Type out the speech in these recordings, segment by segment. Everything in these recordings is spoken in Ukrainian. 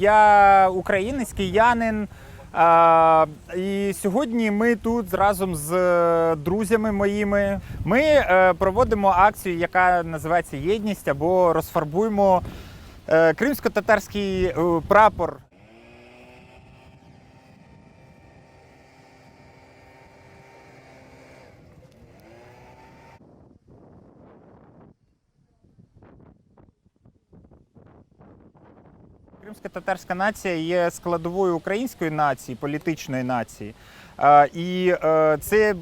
Я українець, киянин. А, і сьогодні ми тут разом з е, друзями моїми. Ми е, проводимо акцію, яка називається Єдність або розфарбуємо е, кримсько-татарський е, прапор. Кримсько-татарська нація є складовою української нації, політичної нації. І е, це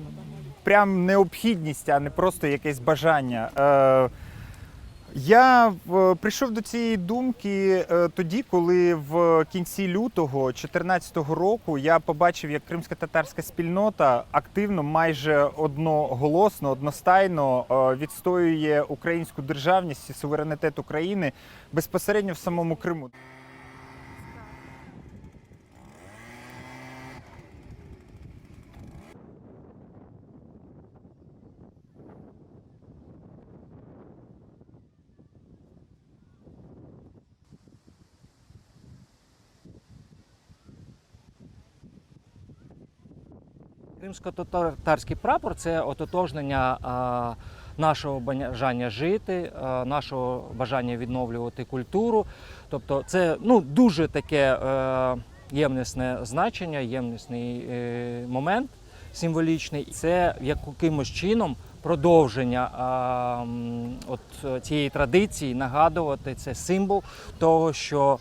прям необхідність, а не просто якесь бажання. Е, Я прийшов до цієї думки е, тоді, коли в кінці лютого 2014 року я побачив, як кримсько-татарська спільнота активно, майже одноголосно, одностайно відстоює українську державність і суверенітет України безпосередньо в самому Криму. Кримсько-татарський прапор це ототожнення нашого бажання жити, нашого бажання відновлювати культуру. Тобто, це ну, дуже таке е, ємнісне значення, ємнісний е, момент символічний. Це якимось чином продовження от цієї традиції нагадувати це символ того, що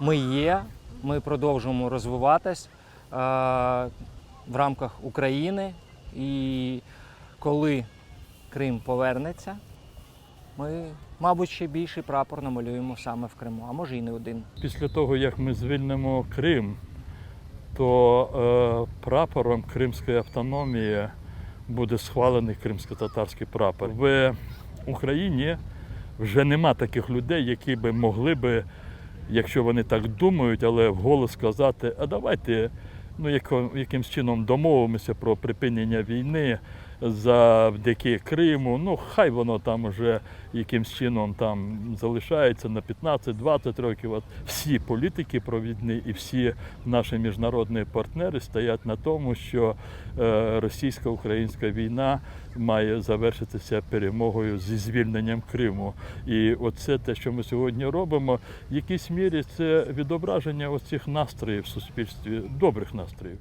ми є, ми продовжуємо розвиватись. В рамках України. І коли Крим повернеться, ми, мабуть, ще більший прапор намалюємо саме в Криму, а може і не один. Після того, як ми звільнимо Крим, то е, прапором Кримської автономії буде схвалений кримсько-татарський прапор. В Україні вже нема таких людей, які би могли би, якщо вони так думають, але вголос сказати, а давайте ну, якимсь чином домовимося про припинення війни завдяки Криму. Ну, хай воно там уже якимсь чином там залишається на 15-20 років. От всі політики провідні і всі наші міжнародні партнери стоять на тому, що е, російсько-українська війна має завершитися перемогою зі звільненням Криму. І оце те, що ми сьогодні робимо, в якійсь мірі це відображення оцих настроїв в суспільстві, добрих настроїв.